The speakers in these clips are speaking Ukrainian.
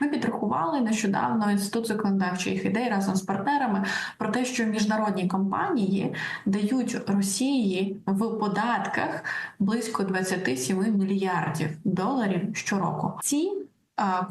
Ми підрахували нещодавно інститут законодавчих ідей разом з партнерами про те, що міжнародні компанії дають Росії в податках близько 27 мільярдів доларів щороку. Ці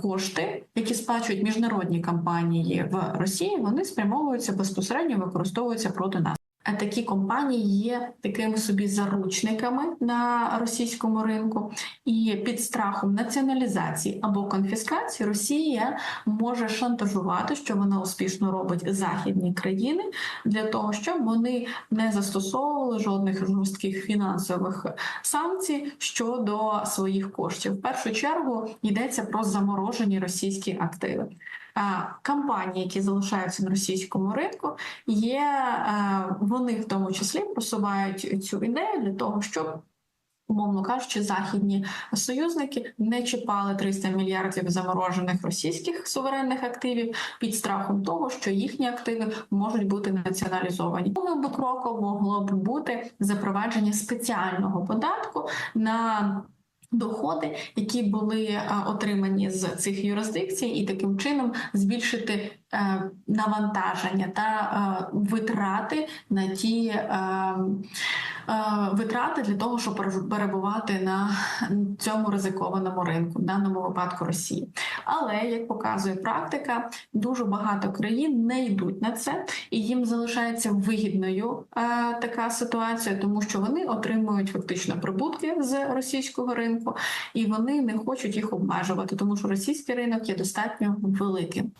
кошти, які сплачують міжнародні компанії в Росії, вони спрямовуються безпосередньо використовуються проти нас. Такі компанії є такими собі заручниками на російському ринку, і під страхом націоналізації або конфіскації Росія може шантажувати, що вона успішно робить західні країни для того, щоб вони не застосовували жодних жорстких фінансових санкцій щодо своїх коштів. В першу чергу йдеться про заморожені російські активи. А, Компанії, які залишаються на російському ринку, є е, вони в тому числі просувають цю ідею для того, щоб. Умовно кажучи, західні союзники не чіпали 300 мільярдів заморожених російських суверенних активів під страхом того, що їхні активи можуть бути націоналізовані. Другим би кроком могло б бути запровадження спеціального податку на доходи, які були е, отримані з цих юрисдикцій, і таким чином збільшити е, навантаження та е, витрати на ті витрати для того, щоб перебувати на цьому ризикованому ринку, в даному випадку Росії. Але як показує практика, дуже багато країн не йдуть на це, і їм залишається вигідною е, така ситуація, тому що вони отримують фактично прибутки з російського ринку, і вони не хочуть їх обмежувати, тому що російський ринок є достатньо великим.